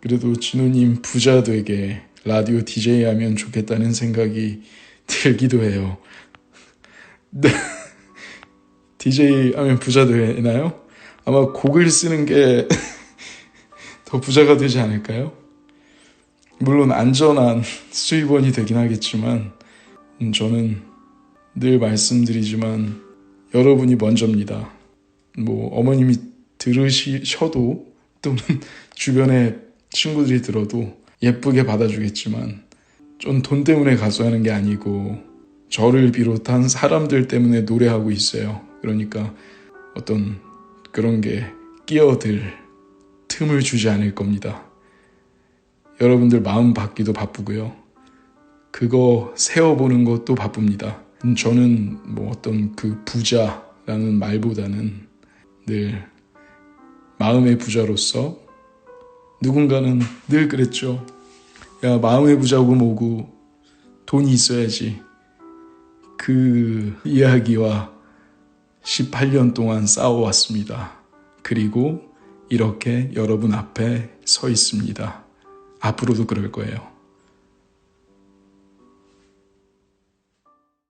그래도 진우님 부자 되게 라디오 DJ 하면 좋겠다는 생각이 들기도 해요. 네. DJ 하면 부자 되나요? 아마 곡을 쓰는 게 더 부자가 되지 않을까요? 물론 안전한 수입원이 되긴 하겠지만 음, 저는 늘 말씀드리지만 여러분이 먼저입니다. 뭐 어머님이 들으셔도 또는 주변에 친구들이 들어도 예쁘게 받아주겠지만 전 돈 때문에 가수하는 게 아니고 저를 비롯한 사람들 때문에 노래하고 있어요. 그러니까 어떤 그런 게 끼어들 틈을 주지 않을 겁니다. 여러분들 마음 받기도 바쁘고요. 그거 세워보는 것도 바쁩니다. 음, 저는 뭐 어떤 그 부자라는 말보다는 늘 마음의 부자로서 누군가는 늘 그랬죠. 야, 마음의 부자고 뭐고 돈이 있어야지. 그 이야기와 18년 동안 싸워왔습니다. 그리고 이렇게 여러분 앞에 서 있습니다. 앞으로도 그럴 거예요.